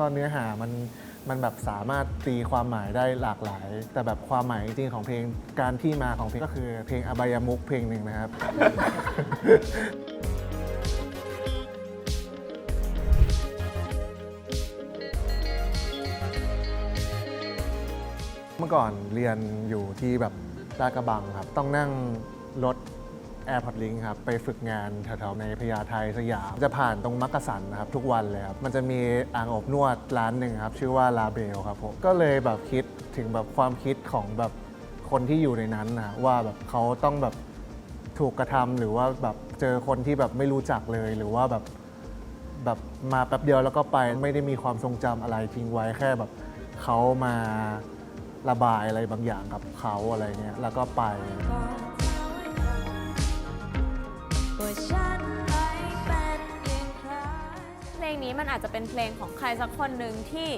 ก็เนื้อหามันมันแบบสามารถตีความหมายได้หลากหลาย แต่แบบความหมายจริงของเพลงการที่มาของเพลงก็คือเพลงอบายมุกเพลงหนึ่งนะครับ เมื่อก่อนเรียนอยู่ที่แบบลาดกระบังครับ ต้องนั่งรถ AirPod Link ครับ ไปฝึกงานแถวๆในพญาไทสยาม จะผ่านตรงมักกะสันนะครับ ทุกวันเลยครับ มันจะมีอ่างอบนวดร้านหนึ่งครับ ชื่อว่าลาเบลครับผม ก็เลยแบบคิดถึงแบบความคิดของแบบคนที่อยู่ในนั้นนะว่าแบบเขาต้องแบบถูกกระทำหรือว่าแบบเจอคนที่แบบไม่รู้จักเลยหรือว่าแบบแบบมาแป๊บเดียวแล้วก็ไปไม่ได้มีความทรงจำอะไรทิ้งไว้แค่แบบเขามาระบายอะไรบางอย่างกับเขาอะไรเงี้ยแล้วก็ไป ว่าฉันไม่เป็นอย่างใคร เพลงนี้มันอาจจะเป็นเพลงของใครสักคนหนึ่งที่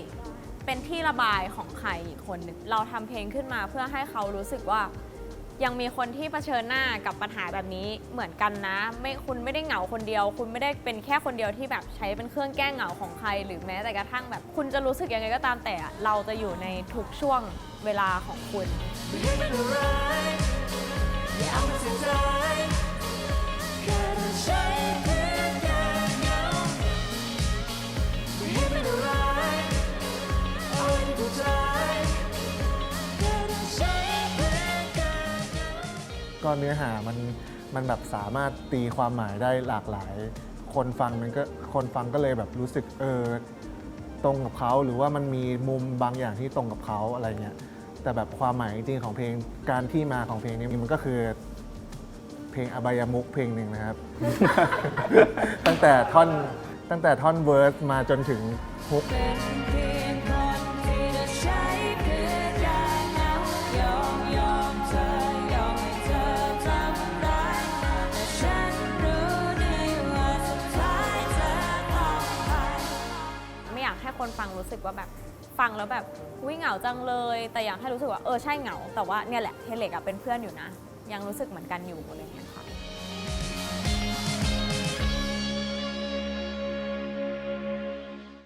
เป็นที่ระบายของใครอีกคนหนึ่งเราทำเพลงขึ้นมาเพื่อให้เขารู้สึกว่า ยังมีคนที่เผชิญหน้ากับปัญหาแบบนี้เหมือนกันนะ ไม่คุณไม่ได้เหงาคนเดียว คุณไม่ได้เป็นแค่คนเดียวที่แบบใช้เป็นเครื่องแก้เหงาของใคร หรือแม้แต่กระทั่งแบบ คุณจะรู้สึกยังไงก็ตามแต่เราจะอยู่ในทุกช่วงเวลาของคุณอย่าเอามาใส่ใจ ก็เนื้อหามันมันแบบสามารถตีความหมายได้หลากหลาย คนฟังมันก็คนฟังก็เลยแบบรู้สึกเออตรงกับเขาหรือว่ามันมีมุมบางอย่างที่ตรงกับเขาอะไรเงี้ยแต่แบบความหมายจริงของเพลงการที่มาของเพลงนี้มันก็คือเพลงอบายมุกเพลงหนึ่งนะครับ ตั้งแต่ท่อนตั้งแต่ท่อนเวิร์สมาจนถึงฮุก ฟังรู้สึกว่าแบบฟังแล้วแบบวิเหงาจังเลย แต่อยากให้รู้สึกว่าเออใช่เหงา แต่ว่าเนี่ยแหละเฮเล็กอะเป็นเพื่อนอยู่นะ ยังรู้สึกเหมือนกันอยู่อะไรอย่างเงี้ยค่ะ